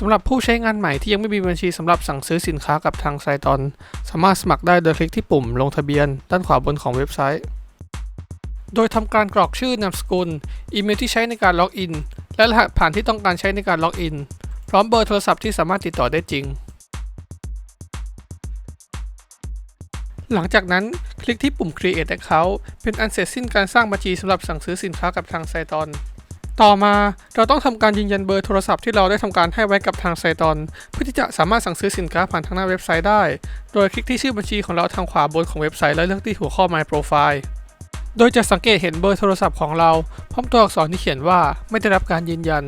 สำหรับผู้ใช้งานใหม่ที่ยังไม่มีบัญชีสำหรับสั่งซื้อสินค้ากับทางไซตอน สามารถสมัครได้โดยคลิกที่ปุ่มลงทะเบียน ด้านขวาบนของเว็บไซต์ โดยทำการกรอกชื่อนามสกุล อีเมลที่ใช้ในการล็อกอิน และรหัสผ่านที่ต้องการใช้ในการล็อกอิน พร้อมเบอร์โทรศัพท์ที่สามารถติดต่อได้จริง หลังจากนั้นคลิกที่ปุ่ม Create Account เป็นอันเสร็จสิ้นการสร้างบัญชีสำหรับสั่งซื้อสินค้ากับทางไซตอน ต่อมาเราต้องทำการยืนยันเบอร์โทรศัพท์ที่เราได้ทำการให้ไว้กับทางไซตอนเพื่อที่จะสามารถสั่งซื้อสินค้าผ่านทางหน้าเว็บไซต์ได้ โดยคลิกที่ชื่อบัญชีของเราทางขวาบนของเว็บไซต์และเลือกที่หัวข้อ My Profile โดยจะสังเกตเห็นเบอร์โทรศัพท์ของเราพร้อมตัวอักษรที่เขียนว่าไม่ได้รับการยืนยัน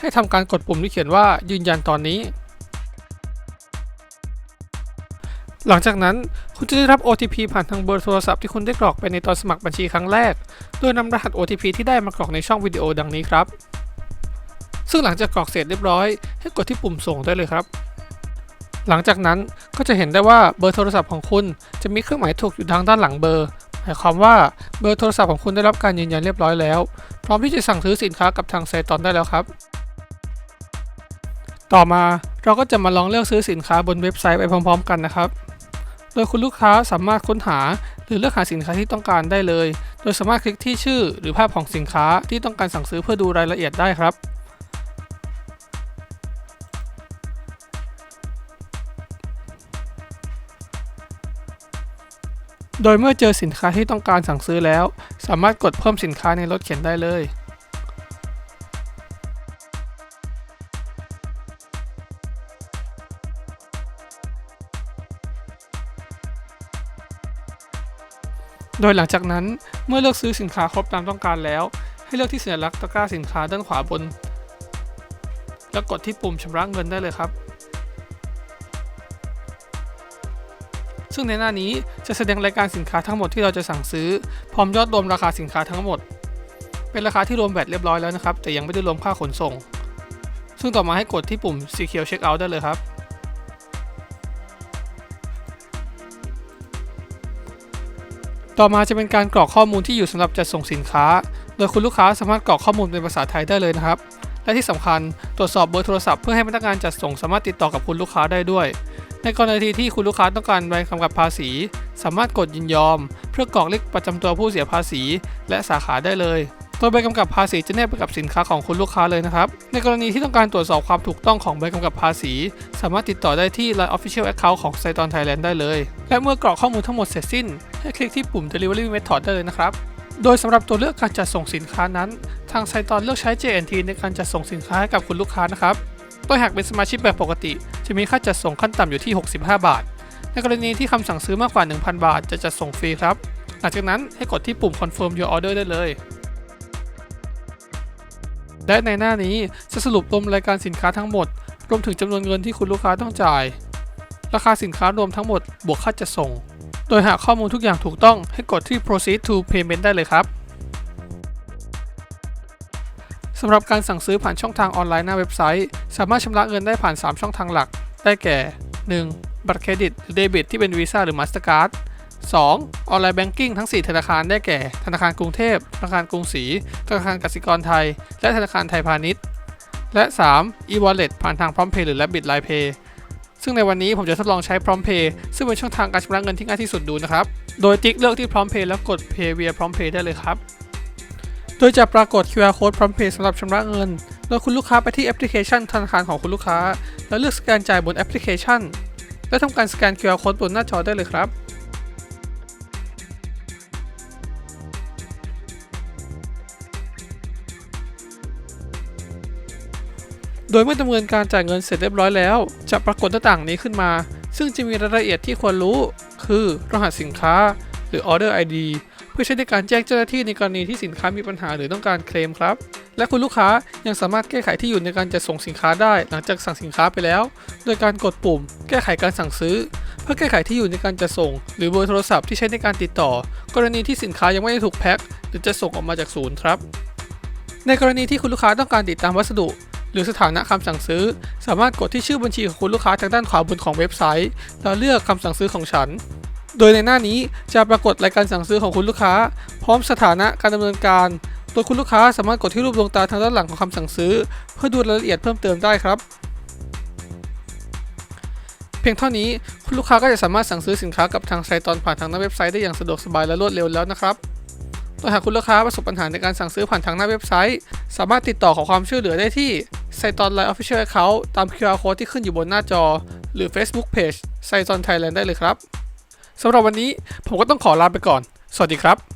ให้ทำการกดปุ่มที่เขียนว่ายืนยันตอนนี้ หลังจากนั้นคุณจะได้รับ OTP ผ่านทางเบอร์โทรศัพท์ที่คุณได้กรอกไปในตอนสมัครบัญชีครั้งแรก โดยนำรหัส OTP ที่ได้มากรอกในช่องวิดีโอดังนี้ครับ ซึ่งหลังจากกรอกเสร็จเรียบร้อย ให้กดที่ปุ่มส่งได้เลยครับ หลังจากนั้นก็จะเห็นได้ว่าเบอร์โทรศัพท์ของคุณจะมีเครื่องหมายถูกอยู่ทางด้านหลังเบอร์ หมายความว่าเบอร์โทรศัพท์ของคุณได้รับการยืนยันเรียบร้อยแล้ว พร้อมที่จะสั่งซื้อสินค้ากับทางไซตอนได้แล้วครับ ต่อมาเราก็จะมาลองเลือกซื้อสินค้าบนเว็บไซต์ไปพร้อม ๆ กันนะครับ โดยคุณลูกค้าสามารถค้นหา หรือเลือกหาสินค้าที่ต้องการได้เลย โดยสามารถคลิกที่ชื่อ หรือภาพของสินค้าที่ต้องการสั่งซื้อเพื่อดูรายละเอียดได้ครับโดยเมื่อเจอสินค้าที่ต้องการสั่งซื้อแล้ว สามารถกดเพิ่มสินค้าในรถเข็นได้เลย โดยหลังจากนั้นเมื่อเลือกซื้อสินค้าครบตามต้องการแล้ว ให้เลือกที่สัญลักษณ์ตะกร้าสินค้าด้านขวาบน แล้วกดที่ปุ่มชำระเงินได้เลยครับ ซึ่งในหน้านี้จะแสดงรายการสินค้าทั้งหมดที่เราจะสั่งซื้อ พร้อมยอดรวมราคาสินค้าทั้งหมด เป็นราคาที่รวมแบตเรียบร้อยแล้วนะครับ แต่ยังไม่ได้รวมค่าขนส่ง ซึ่งต่อมาให้กดที่ปุ่ม Secure Checkout ได้เลยครับ ต่อมาจะเป็นการกรอกข้อมูลที่อยู่สำหรับจัดส่งสินค้า โดยคุณลูกค้าสามารถกรอกข้อมูลเป็นภาษาไทยได้เลยนะครับ และที่สำคัญตรวจสอบเบอร์โทรศัพท์เพื่อให้พนักงานจัดส่งสามารถติดต่อกับคุณลูกค้าได้ด้วย ในกรณีที่คุณลูกค้าต้องการใบกำกับภาษี สามารถกดยินยอม เพื่อกรอกเลขประจำตัวผู้เสียภาษี และสาขาได้เลย โดยใบกำกับภาษีจะแนบไปกับสินค้าของคุณลูกค้าเลยนะครับ ในกรณีที่ต้องการตรวจสอบความถูกต้องของใบกำกับภาษี สามารถติดต่อได้ที่ Line Official Account ของไซตอนไทยแลนด์ได้เลย และเมื่อกรอกข้อมูลทั้งหมดเสร็จสิ้น ให้คลิกที่ปุ่ม Delivery Method ได้เลยนะครับ โดยสำหรับตัวเลือกการจัดส่งสินค้านั้น ทางไซตอนเลือกใช้ JNT ในการจัดส่งสินค้าให้กับคุณลูกค้านะครับโดยหากเป็นสมาชิกแบบปกติ จะมีค่าจัดส่งขั้นต่ำอยู่ที่ 65 บาท ในกรณีที่คำสั่งซื้อมากกว่า 1,000 บาท จะจัดส่งฟรีครับ หลังจากนั้นให้กดที่ปุ่ม Confirm Your Order ได้เลย และในหน้านี้จะสรุปรวมรายการสินค้าทั้งหมด รวมถึงจำนวนเงินที่คุณลูกค้าต้องจ่าย ราคาสินค้ารวมทั้งหมดบวกค่าจัดส่ง โดยหากข้อมูลทุกอย่างถูกต้องให้กดที่ proceed to payment ได้เลยครับสำหรับการสั่งซื้อผ่านช่องทางออนไลน์หน้าเว็บไซต์ สามารถชำระเงินได้ผ่าน 3 ช่องทางหลัก ได้แก่ 1. บัตรเครดิตหรือเดบิตที่เป็น Visa หรือ Mastercard 2. ออนไลน์แบงกิ้งทั้ง 4 ธนาคารได้แก่ ธนาคารกรุงเทพ ธนาคารกรุงศรี ธนาคารกสิกรไทย และธนาคารไทยพาณิชย์ และ 3. e-wallet ผ่านทาง PromptPay หรือ Rabbit Line Pay ซึ่งในวันนี้ผมจะทดลองใช้ PromptPay ซึ่งเป็นช่องทางการชำระเงินที่ง่ายที่สุดดูนะครับ โดยติ๊กเลือกที่ PromptPay แล้วกด Pay via PromptPay ได้เลยครับ โดยจะปรากฏ QR code PromptPay สำหรับชำระเงิน โดยคุณลูกค้าไปที่แอปพลิเคชันธนาคารของคุณลูกค้า แล้วเลือกสแกนจ่ายบนแอปพลิเคชัน และทำการสแกน QR code บนหน้าจอได้เลยครับ ดยเมื่อดำเนินการจ่ายเงินเสร็จเรียบร้อยแล้ว จะปรากฏหน้าต่างนี้ขึ้นมา ซึ่งจะมีรายละเอียดที่ควรรู้ คือรหัสสินค้า หรือ Order ID เพื่อใช้ในการแจ้งเจ้าหน้าที่ในกรณีที่สินค้ามีปัญหาหรือต้องการเคลมครับ และคุณลูกค้ายังสามารถแก้ไขที่อยู่ในการจัดส่งสินค้าได้ หลังจากสั่งสินค้าไปแล้ว โดยการกดปุ่ม แก้ไขการสั่งซื้อ เพื่อแก้ไขที่อยู่ในการจัดส่ง หรือเบอร์โทรศัพท์ที่ใช้ในการติดต่อ กรณีที่สินค้ายังไม่ได้ถูกแพ็คหรือจะส่งออกมาจากศูนย์ครับในกรณีที่คุณลูกค้าต้องการติดตามวัสดุ รือสถานะคำสั่งซื้อ สามารถกดที่ชื่อบัญชีของคุณลูกค้าทางด้านขวาบนของเว็บไซต์ แล้วเลือกคำสั่งซื้อของฉัน โดยในหน้านี้จะปรากฏรายการสั่งซื้อของคุณลูกค้า พร้อมสถานะการดำเนินการ โดยคุณลูกค้าสามารถกดที่รูปดวงตาทางด้านหลังของคำสั่งซื้อ เพื่อดูรายละเอียดเพิ่มเติมได้ครับพียงเท่านี้คุณลูกค้าก็จะสามารถสั่งซื้อสินค้ากับทางไซตอนผ่านทางหน้าเว็บไซต์ได้อย่างสะดวกสบายและรวดเร็วแล้วนะครับโดยหากคุณลูกค้าประสบปัญหาในการสั่งซื้อผ่านทางหน้าเว็บไซต์ สามารถติดต่อขอความช่วยเหลือได้ที่ ไซตอนไลน์ออฟฟิเชียลเขาตาม QR Code ที่ขึ้นอยู่บนหน้าจอ หรือ Facebook Page ไซตอนไทยแลนด์ได้เลยครับสำหรับวันนี้ผมก็ต้องขอลาไปก่อน สวัสดีครับ